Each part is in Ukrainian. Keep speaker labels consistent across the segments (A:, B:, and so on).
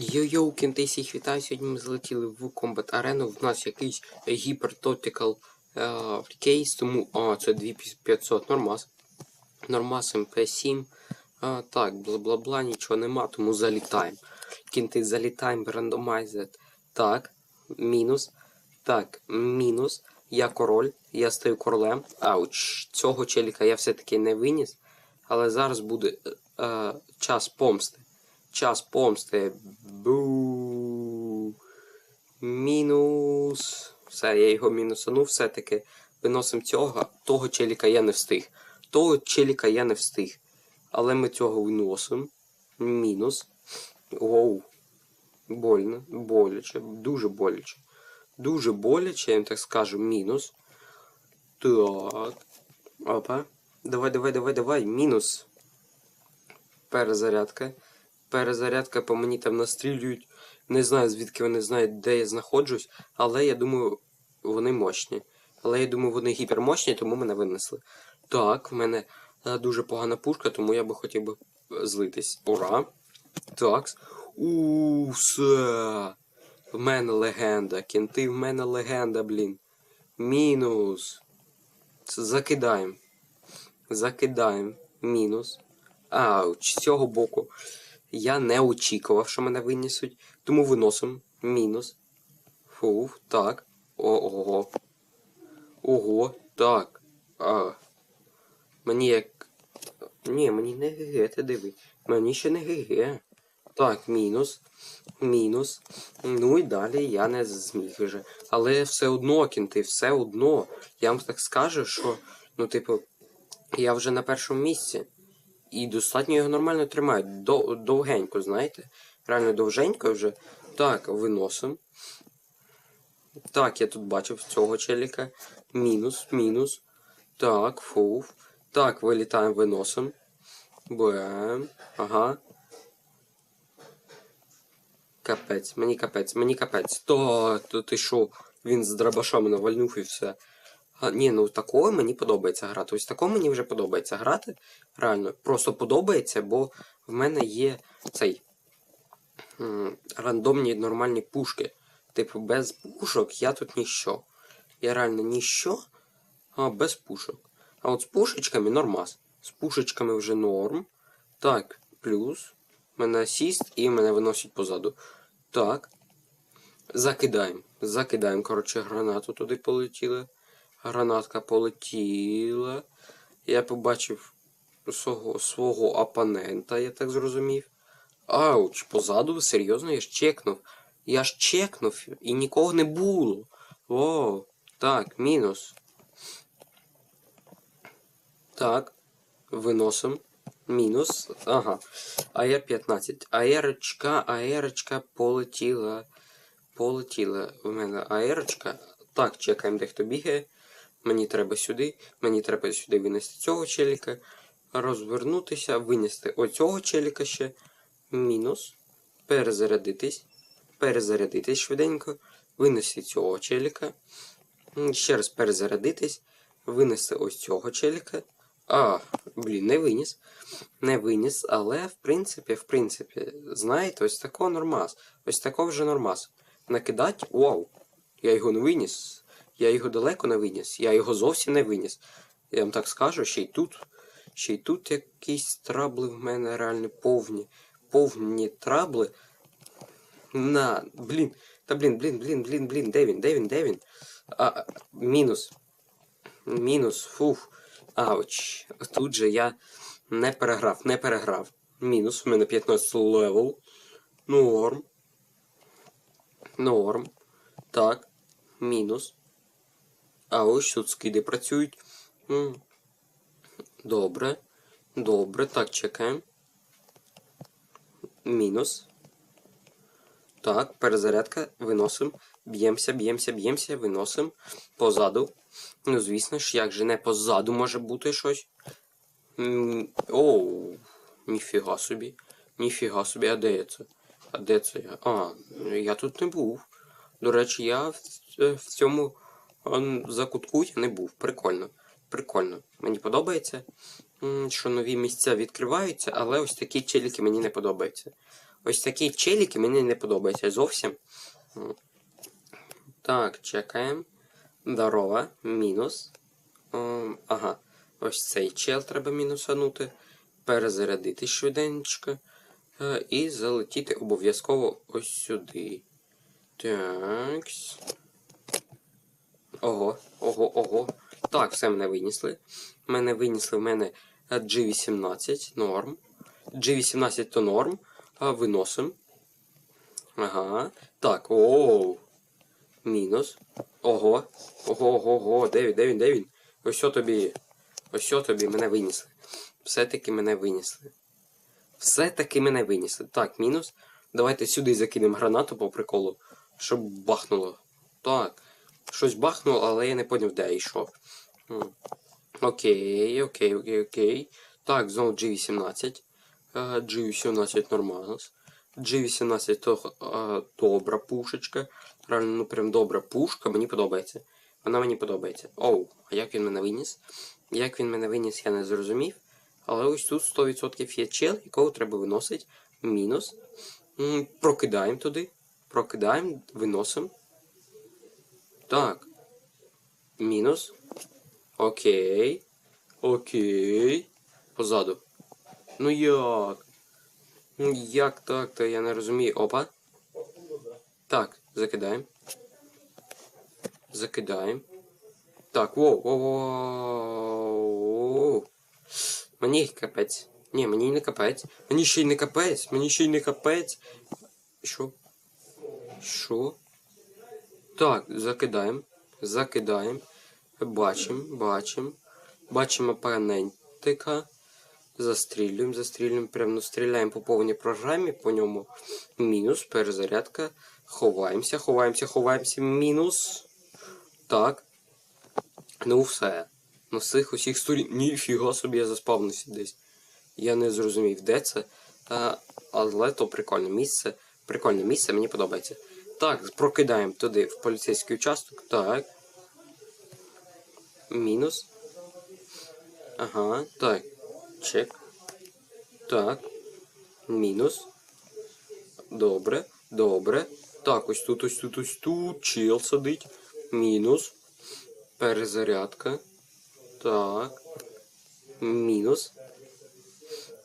A: Йо-йоу, кінти всіх вітаю. Сьогодні ми залетіли в Combat Arena. В нас якийсь е, кейс, тому. А, це 2500 нормас. Нормас МП7. А, так, бла-бла-бла, нічого нема, тому залітаємо. Кінти залітаємо, рандомайзет. Так, мінус. Так, мінус. Я король, я стаю королем. Ауч, цього челіка я все-таки не виніс. Але зараз буде е, е, час помсти. Час помсти. Бу. Мінус. Все, я його мінусанув все-таки. Виносимо цього. Того челіка я не встиг. Того челіка я не встиг. Але ми цього виносимо. Мінус. Оу. Больно. Боляче. Дуже боляче. Дуже боляче, я вам так скажу. Мінус. Так. Опа. Давай, давай, давай, давай. Мінус. Перезарядка. Перезарядка по мені там настрілюють. Не знаю, звідки вони знають, де я знаходжусь, але я думаю, вони мощні. Але я думаю, вони гіпермощні, тому мене винесли. Так, в мене е, дуже погана пушка, тому я би хотів би злитись. Ура! Так. У все. В мене легенда. Кінти, в мене легенда, блін. Мінус. Закидаємо. Закидаємо. Мінус. Ауч, з цього боку. Я не очікував, що мене винесуть. Тому виносимо. Мінус. Фух, так. Ого. Ого, так. А. Мені як. Ні, мені не ГГ, ти диви. Мені ще не ГГ. Так, мінус. Мінус. Ну і далі я не зміг вже. Але все одно, кінти, все одно. Я вам так скажу, що, ну, типу, я вже на першому місці. І достатньо його нормально тримають. Дов, довгенько, знаєте? Реально довженько вже. Так, виносим. Так, я тут бачив цього челіка. Мінус, мінус. Так, фуф. Так, вилітаємо, виносим. Бем. Ага. Капець, мені капець, мені капець. То, то ти що, він з драбашом навальнув і все. Ні, ну такого мені подобається грати. Ось такого мені вже подобається грати. Реально, просто подобається, бо в мене є цей рандомні нормальні пушки. Типу, без пушок я тут ніщо. Я реально ніщо, а без пушок. А от з пушечками нормас. З пушечками вже норм. Так, плюс. Мене асіст і мене виносять позаду. Так. Закидаємо. Закидаємо, коротше, гранату туди полетіли. Гранатка полетіла. Я побачив свого, свого опонента, я так зрозумів. Ауч, позаду, серйозно, я ж чекнув. Я ж чекнув і нікого не було. О, так, мінус. Так, виносим. Мінус. Ага. АР 15. АРочка, АРочка полетіла. Полетіла в мене АРочка. Так, чекаємо, де хто бігає. Мені треба сюди. Мені треба сюди винести цього челіка. Розвернутися, винести оцього челіка ще. Мінус. Перезарядитись. Перезарядитись швиденько. Винести цього челіка. Ще раз перезарядитись. Винести ось цього челіка. А, блін, не виніс. Не виніс, але в принципі, в принципі, знаєте, ось такого нормас. Ось такого вже нормас. Накидать, вау. Я його не виніс. Я його далеко не виніс. Я його зовсім не виніс. Я вам так скажу, ще й тут. Ще й тут якісь трабли в мене реально повні. Повні трабли. На, блін. Та блін, блін, блін, блін, блін, де він, де він, де він? А, мінус. Мінус, фух. Ауч. Тут же я не переграв, не переграв. Мінус, у мене 15 левел. Норм. Норм. Так. Мінус. А ось тут скиди працюють. Добре. Добре. Так, чекаємо. Мінус. Так, перезарядка, виносим. Б'ємося, б'ємося, б'ємося, виносим. Позаду. Ну, звісно ж, як же не позаду може бути щось. Оу, ніфіга собі. Ніфіга собі, а де я це? А де це я? А, я тут не був. До речі, я в, е, в цьому ан, закутку я не був. Прикольно. Прикольно. Мені подобається, що нові місця відкриваються, але ось такі челіки мені не подобаються. ось такі челіки мені не подобаються зовсім. Так, чекаємо. Здорово, мінус. Ага. Ось цей чел треба мінусанути. Перезарядити швиденько. Е, і залетіти обов'язково ось сюди. Так. Ого, ого, ого. Так, все мене винесли. Мене винесли в мене е, G18 норм. G18 то норм. Виносим. Ага. Так, оу. Мінус. Ого. Ого, ого, ого. Де він, де він, де він? Ось тобі. Ось тобі мене винесли. Все-таки мене винесли. Все-таки мене винесли. Так, мінус. Давайте сюди закинемо гранату по приколу, щоб бахнуло. Так. Щось бахнуло, але я не поняв, де і що. Окей, окей, окей, окей. Так, знову G18. Е, G18 нормально. G18 то е, добра пушечка. Реально, ну прям добра пушка, мені подобається. Вона мені подобається. Оу, а як він мене виніс? Як він мене виніс, я не зрозумів. Але ось тут 100% є чел, якого треба виносити. Мінус. Прокидаємо туди. Прокидаємо, виносимо. Так. Мінус. Окей. Окей. Позаду. Ну як? Ну як так, то я не розумію. Опа. Так, закидаємо. Закидаємо. Так, воу, воу, воу. Мені капець. Ні, мені не капець. Мені ще й не капець. Мені ще й не капець. Що? Що? Так, закидаємо. Закидаємо. Бачимо, бачимо. Бачимо опонентика. Застрілюємо, застрілюємо. Прям ну, стріляємо по повній програмі по ньому. Мінус, перезарядка. Ховаємося, ховаємося, ховаємося. Мінус. Так. Ну все. З цих усіх сторін. Ніфіга собі я заспавнився десь. Я не зрозумів, де це. Та, але то прикольне місце. Прикольне місце, мені подобається. Так, прокидаємо туди в поліцейський участок. Так. Мінус. Ага, так. Чек. Так. Мінус. Добре, добре. Так, ось тут, ось тут, ось тут. Чел сидить. Мінус. Перезарядка. Так. Мінус.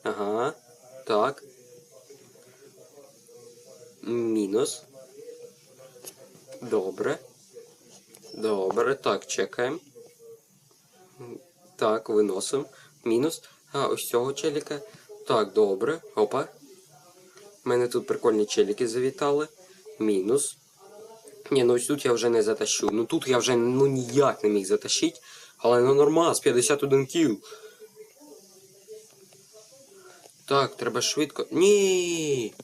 A: Ага. Так. Мінус. Добре. Добре. Так, чекаємо. Так, виносимо. Мінус. А, ось цього челіка. Так, добре. Опа. У мене тут прикольні челіки завітали. Мінус. Ні, ну ось тут я вже не затащу. Ну тут я вже ну ніяк не міг затащити. Але ну нормас, 51 кіл. Так, треба швидко. Ні.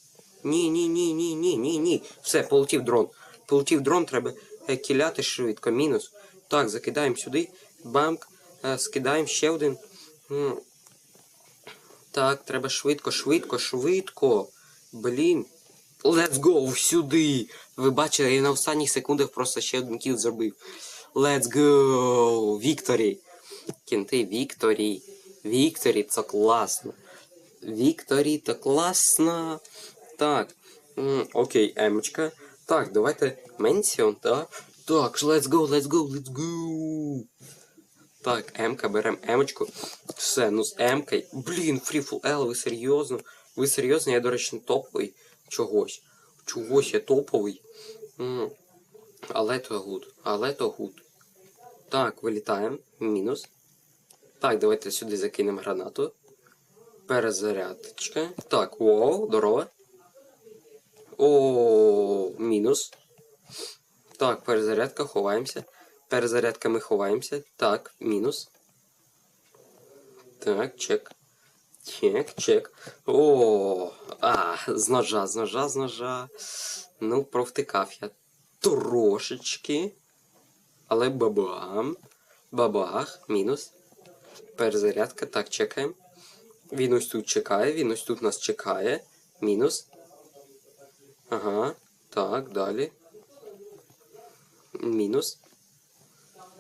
A: Ні, ні, ні, ні, ні, ні, ні. Все, полетів дрон. Полетів дрон, треба е, кіляти швидко. Мінус. Так, закидаємо сюди. Бамк. Е, скидаємо ще один. Так, треба швидко, швидко, швидко. Блін. Let's go сюди. Ви бачили, я на останніх секундах просто ще один кіл зробив. Let's go! Вікторі! Кінти, Вікторі. Вікторі, це класно. Вікторі, це класно. Так. Окей, емочка. Так, давайте Менсіон, так? Так, let's go, let's go, let's go. Так, Емка, беремо емочку. Все, ну з Емкою. Блін, Freeful L, ви серйозно? Ви серйозно? Я, до речі, не топовий чогось. Чогось я топовий. Але то гуд. Але то гуд. Так, вилітаємо. Мінус. Так, давайте сюди закинемо гранату. Перезарядочка. Так, воу, здорово. О, мінус. Так, перезарядка, ховаємося. Перезарядка ми ховаємося. Так, мінус. Так, чек. Чек, чек. О, а, з ножа, з ножа, з ножа. Ну, провтикав я трошечки. Але бабам. Бабах, мінус. Перезарядка. Так, чекаємо. Він ось тут чекає, він ось тут нас чекає. Мінус. Ага. Так, далі. Мінус.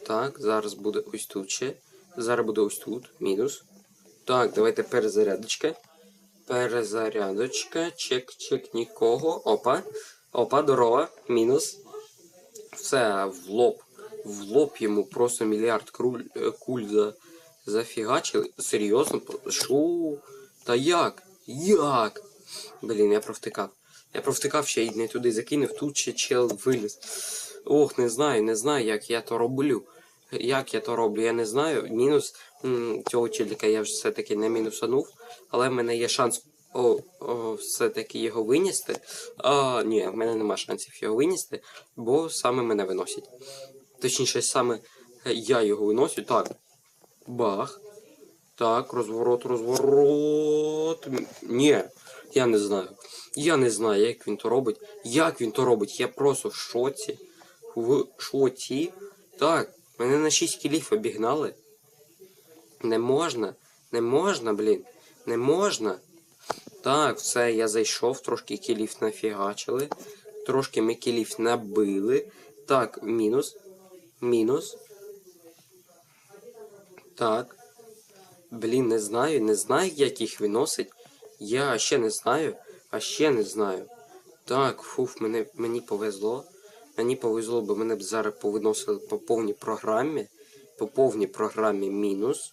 A: Так, зараз буде ось тут ще. Зараз буде ось тут. Мінус. Так, давайте перезарядочка. Перезарядочка, чек, чек, нікого. Опа. Опа, здорово. Мінус. Все, в лоб. В лоб йому просто мільярд круль, е, куль за, зафігачили. Серйозно? Шо? Та як? Як? Блін, я провтикав. Я провтикав ще й не туди закинув, тут ще чел виліз. Ох, не знаю, не знаю, як я то роблю. Як я то роблю, я не знаю. Мінус цього челіка я все-таки не мінусанув, але в мене є шанс все-таки його винести. А, ні, в мене нема шансів його винести, бо саме мене виносять. Точніше, саме я його виношу. Так. Бах. Так, розворот, розворот. Ні, я не знаю. Я не знаю, як він то робить. Як він то робить? Я просто в шоці. В шоці. Так, мене на 6 кілів обігнали. Не можна. Не можна, блін. Не можна. Так, все, я зайшов, трошки кілів нафігачили. Трошки ми кілів набили. Так, мінус. Мінус. Так. Блін, не знаю, не знаю, як їх виносить. Я ще не знаю, а ще не знаю. Так, фуф, мене, мені повезло. Мені повезло, бо мене б зараз повиносили по повній програмі. По повній програмі мінус.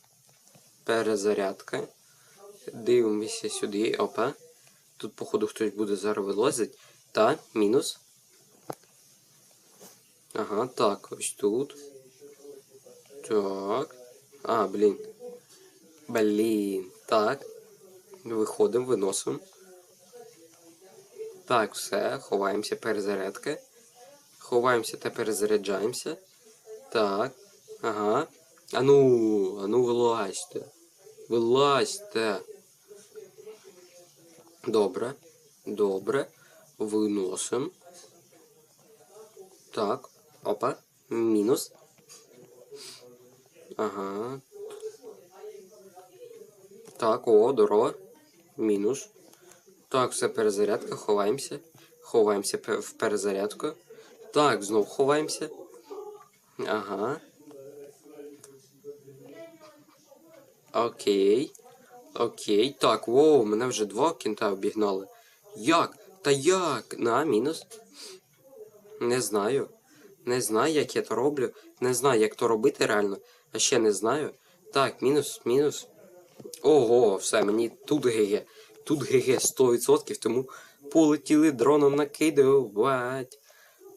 A: Перезарядка. Дивимося сюди. Опа. Тут, походу, хтось буде зараз вилазить. Так, мінус. Ага, так, ось тут. Так. А, блін. Блін. Так. Виходимо, виносимо. Так, все, ховаємося, перезарядка. Ховаємося та перезаряджаємося. Так. Ага. Ану, ану, вилазьте. Вилазьте. Добре. Добре. Виносимо. Так. Опа. Мінус. Ага. Так, о, здорово. Мінус. Так, все перезарядка, ховаємося. Ховаємося в перезарядку. Так, знов ховаємося. Ага. Окей. Окей. Так, воу, мене вже два кінта обігнали. Як? Та як? На, мінус. Не знаю. Не знаю, як я то роблю. Не знаю, як то робити реально. А ще не знаю. Так, мінус, мінус. Ого, все, мені тут ГГ. Тут ГГ 100%, тому полетіли дроном накидувати.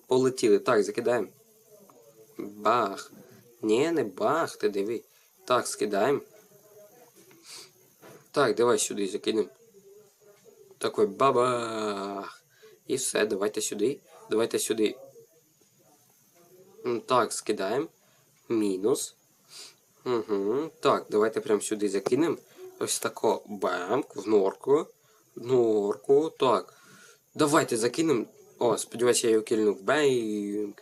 A: Полетіли. Так, закидаємо. Бах. Ні, не бах, ти диви. Так, скидаємо. Так, давай сюди закинемо. Такой бабах. І все, давайте сюди. Давайте сюди. Так, скидаємо. Мінус. Угу. Так, давайте прямо сюди закинемо. Ось тако бамк в норку. В норку. Так. Давайте закинемо. О, сподіваюся, я його кільнув. Бейнг.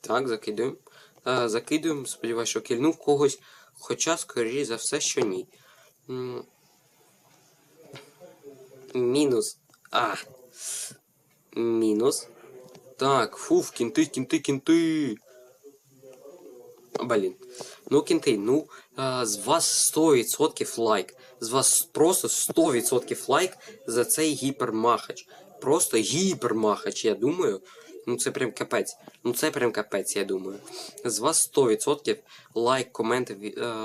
A: Так, закидуємо. Закидуємо. Сподіваюся, що кільнув когось. Хоча, скоріше за все, що ні. Мінус. А. Мінус. Так, фуф, кінти, кінти, кінти. Блін. Ну, кінти, ну, а, з вас 100% лайк. З вас просто 100% лайк за цей гіпермахач. Просто гіпермахач, я думаю. Ну це прям капець. Ну це прям капець, я думаю. З вас 100% лайк, комент е,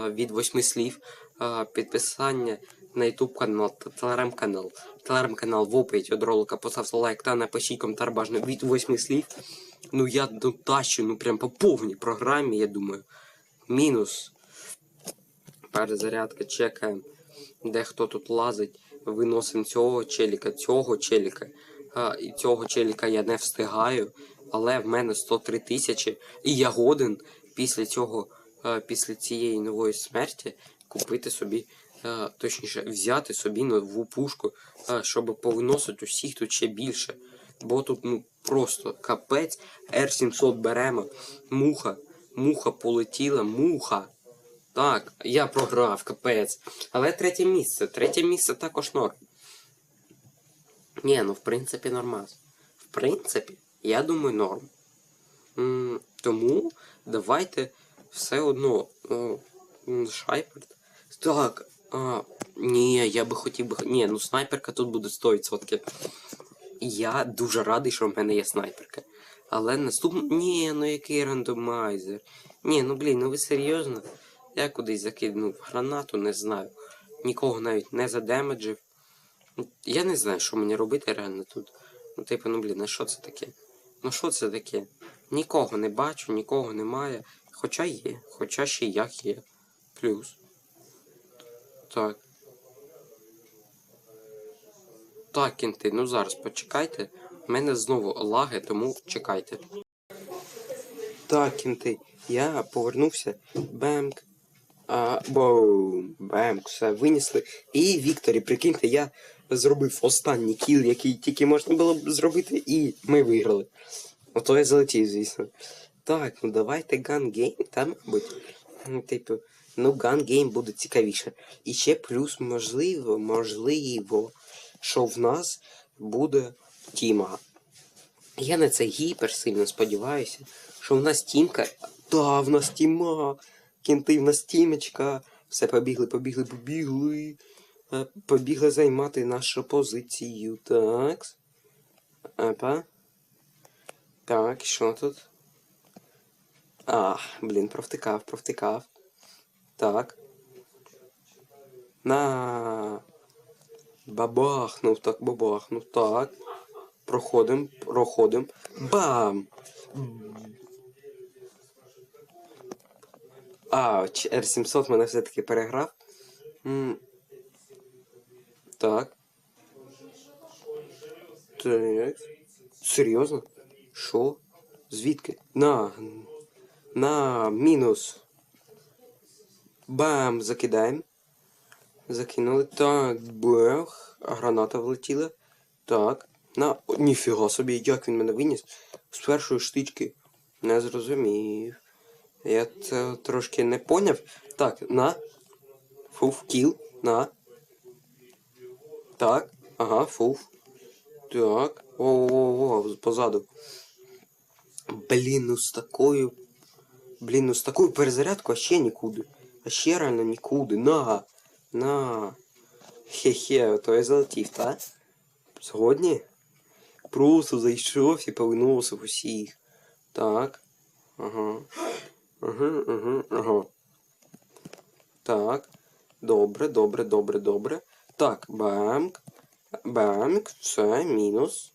A: від 8 слів, е, підписання на YouTube канал, та телеграм-канал. Телеграм-канал в опиті від ролика поставте лайк та напишіть коментар бажано від 8 слів. Ну я ну, тащу, ну прям по повній програмі, я думаю. Мінус. Перезарядка, чекаємо. Де хто тут лазить. Виносимо цього челіка, цього челіка. А, і цього челіка я не встигаю. Але в мене 103 тисячі. І я годен після цього, е, після цієї нової смерті купити собі, точніше, взяти собі нову пушку, щоб повиносити усіх тут ще більше. Бо тут ну просто капець. R700 беремо. Муха. Муха полетіла, муха. Так, я програв, капець. Але третє місце. Третє місце також норм. Ні, ну в принципі нормас. В принципі, я думаю, норм. М, тому давайте все одно. Шайперт. Так, а, Ні, я би хотів би. Ні, ну снайперка тут буде 100%. Я дуже радий, що в мене є снайперка. Але наступно. Ні, ну який рандомайзер. Ні, ну блін, ну ви серйозно? Я кудись закинув гранату, не знаю. Нікого навіть не задемеджив. Я не знаю, що мені робити реально тут. Ну, типу, ну блін, а що це таке? Ну що це таке? Нікого не бачу, нікого немає. Хоча є, хоча ще як є. Плюс. Так. Так, кінти, ну зараз почекайте. У мене знову лаги, тому чекайте. Так, кінти, я повернувся. Бемк. А, боум, бемк, все винесли. І Вікторі, прикиньте, я зробив останній кіл, який тільки можна було б зробити, і ми виграли. Ото я залетів, звісно. Так, ну давайте гангейм, там, мабуть. Ну, типу, ну гангейм буде цікавіше. І ще плюс, можливо, можливо, що в нас буде тіма. Я на це гіпер сильно сподіваюся, що в нас тімка. Та, в нас тіма. Кінти, в нас тімечка. Все, побігли, побігли, побігли. Е, Побігли займати нашу позицію. Так. Опа. Так, що тут? А, блін, провтикав, провтикав. Так. На. Бабахнув, так, бабахнув, так. Проходим, проходим. Бам! А, R700 мене все-таки переграв. Так. Так. Серйозно? Що? Звідки? На. На мінус. Бам! Закидаємо. Закинули. Так, бех. Граната влетіла. Так. На. Ніфіга собі, як він мене виніс. З першої штички. Не зрозумів. Я це трошки не поняв. Так, на. Фуф, кіл. На. Так. Ага, фуф. Так. О-о-о, позаду. Блін, ну з такою. Блін, ну з такою перезарядкою ще нікуди. А ще реально нікуди. На. На. Хе-хе, то я залетів, та? Сьогодні? Просто зайшов і повиносив усіх. Так. Ага. Ага, ага, ага. Так. Добре, добре, добре, добре. Так, бамк. Бамк. Все, мінус.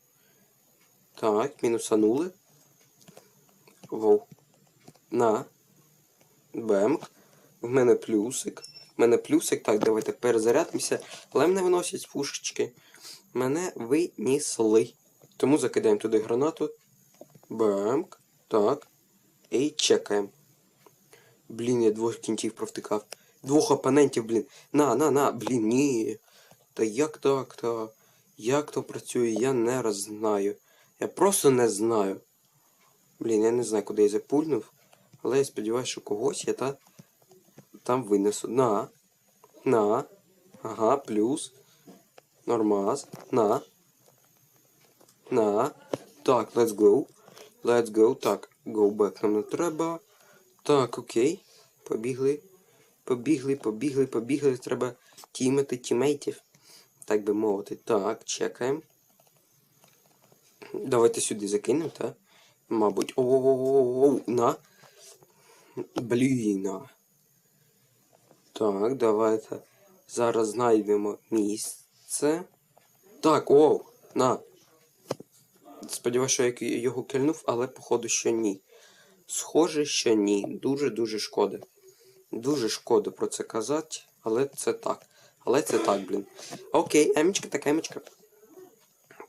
A: Так, мінусанули. Воу. На. Бемк. В мене плюсик. В мене плюсик. Так, давайте перезарядимося. Але мене виносять з пушечки. Мене винесли. Тому закидаємо туди гранату. Бемк. Так. І чекаємо. Блін, я двох кінців провтикав. Двох опонентів, блін. На, на, на, блін, ні. Та як так, то? Як то працює, я не знаю. Я просто не знаю. Блін, я не знаю, куди я запульнув. Але я сподіваюся, що когось я та там винесу. На. На. Ага, плюс. Нормаз. На. На. Так, let's go. Let's go. Так, go back нам не треба. Так, окей. Побігли. Побігли, побігли, побігли. Треба тімити тімейтів. Так би мовити. Так, чекаємо. Давайте сюди закинемо, так? Мабуть. Оу-оу-оу-оу. На. Блін. на. Так, давайте зараз знайдемо місце. Так, оу, на. Сподіваюся, що я його кильнув, але походу, що ні. Схоже, що ні. Дуже-дуже шкода. Дуже шкода про це казати, але це так. Але це так, блін. Окей, емічка, так, емічка.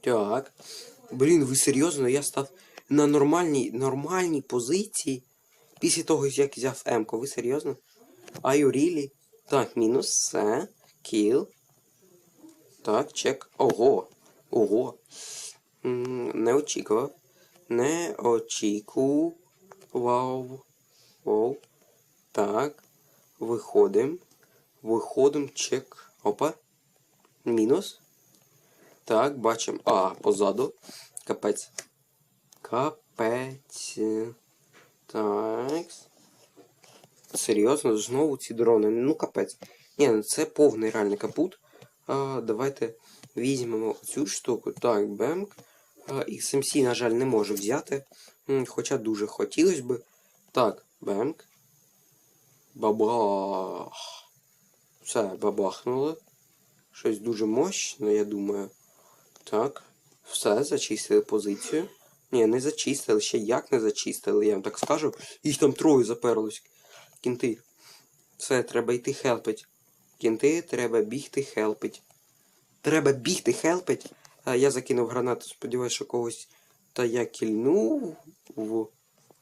A: Так. Блін, ви серйозно? Я став на нормальній нормальній позиції після того, як взяв М-ку. Ви серйозно? Are you really? Так, мінус, все. Кіл. Так, чек. Ого. Ого. Не очікував. Не очікував. Вау. Так. Виходим. Виходим, чек. Опа. Мінус. Так, бачимо. А, позаду. Капець. Капець. Так. Серйозно, знову ці дрони. Ну капець. Ні, ну це повний реальний капут. А, давайте візьмемо цю штуку. Так, бемк. XMC, на жаль, не можу взяти. Хоча дуже хотілося би. Так, бемк. Бабах. Все, бабахнуло. Щось дуже мощне, я думаю. Так. Все, зачистили позицію. Ні, не зачистили, ще як не зачистили, я вам так скажу. Їх там троє заперлось. Кінти. Все, треба йти хелпить. Кінти, треба бігти хелпить. Треба бігти хелпить. А я закинув гранату, сподіваюся, що когось. Та я кільнув.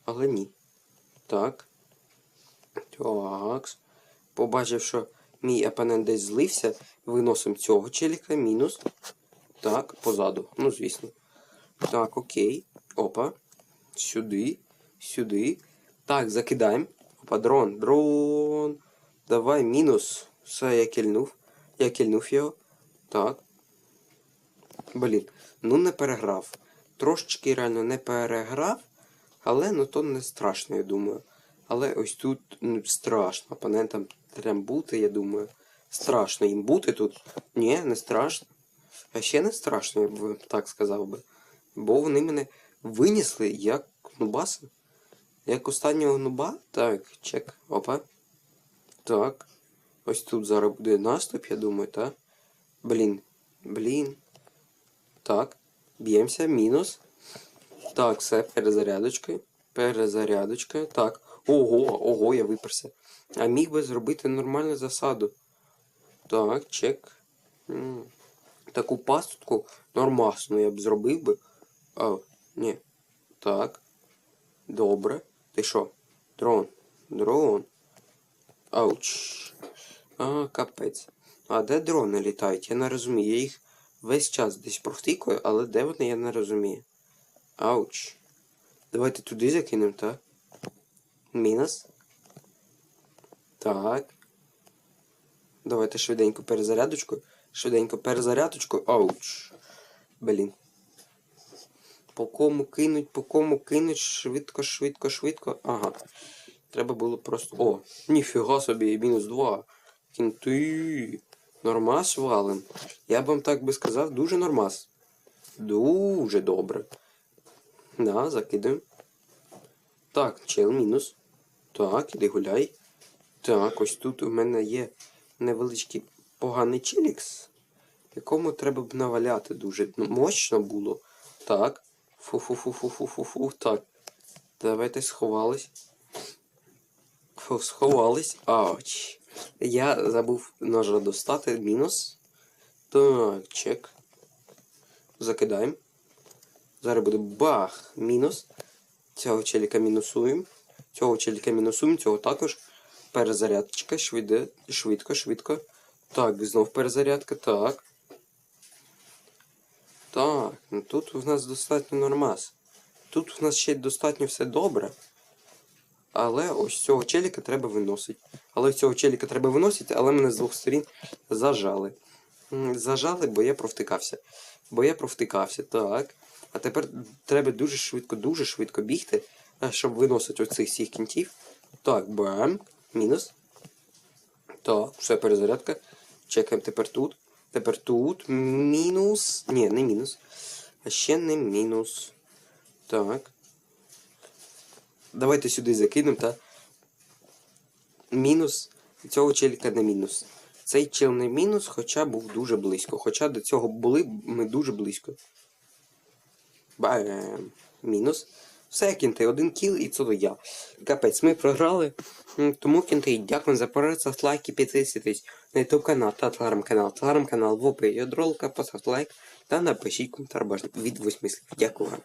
A: Але ні. Так. Так. Побачив, що мій опонент десь злився. Виносимо цього челіка. Мінус. Так, позаду. Ну, звісно. Так, окей. Опа. Сюди. Сюди. Так, закидаємо. Опа, дрон. Дрон. Давай, мінус. Все, я кільнув. Я кільнув його. Так. Блін. Ну не переграв. Трошечки реально не переграв. Але ну то не страшно, я думаю. Але ось тут ну, страшно. Опонентам треба бути, я думаю. Страшно їм бути тут. Ні, не страшно. А ще не страшно, я б так сказав би. Бо вони мене винесли як нубаса. Як останнього нуба. Так, чек. Опа. Так. Ось тут зараз буде наступ, я думаю, так? Блін. Блін. Так. Б'ємося. Мінус. Так, все, перезарядочкою. Перезарядочкою. Так. Ого, ого, я виперся. А міг би зробити нормальну засаду. Так, чек. Таку пастку нормасну я б зробив би. А, ні. Так. Добре. Ти що? Дрон. Дрон. Ауч. А, капець. А де дрони літають? Я не розумію. Я їх весь час десь провтикую, але де вони, я не розумію. Ауч. Давайте туди закинемо, так? Мінус. Так. Давайте швиденько перезарядочку. Швиденько перезарядочку. Ауч. Блін. По кому кинуть, по кому кинуть, швидко, швидко, швидко. Ага. Треба було просто. О, ніфіга собі, мінус 2. Кінти. Нормас валим. Я б вам так би сказав, дуже нормас. Дуже добре. Да, закидаємо. Так, чел мінус. Так, іди гуляй. Так, ось тут у мене є невеличкий поганий челікс, якому треба б наваляти дуже мощно було. Так. Фу-фу-фу-фу-фу-фу-фу. Так. Давайте сховались. Фу, сховались. Ауч. Я забув ножа достати. Мінус. Так, чек. Закидаємо. Зараз буде бах! Мінус. Цього челіка мінусуємо. Цього челіка мінусуємо, цього також. Перезарядочка, швиде, швидко, швидко. Так, знов перезарядка, так. Так, ну тут в нас достатньо нормас. Тут в нас ще достатньо все добре. Але ось цього челіка треба виносити. Але цього челіка треба виносити, але мене з двох сторін зажали. Зажали, бо я провтикався. Бо я провтикався, так. А тепер треба дуже швидко, дуже швидко бігти, е, щоб виносити оцих всіх кінтів. Так, бам. Мінус. Так, все, перезарядка. Чекаємо тепер тут. Тепер тут. Мінус. Ні, не мінус. А ще не мінус. Так. Давайте сюди закинемо, та. Мінус. Цього челіка не мінус. Цей чел не мінус, хоча був дуже близько. Хоча до цього були ми дуже близько. Бам. Мінус. Все, кінти, один кіл і це я. Капець, ми програли. Тому кінти, дякую за перегляд, ставте лайки, підписуйтесь на YouTube канал та телеграм-канал. Телеграм-канал в описі ролика, поставте лайк та напишіть коментар бажано від восьми слів. Дякую вам.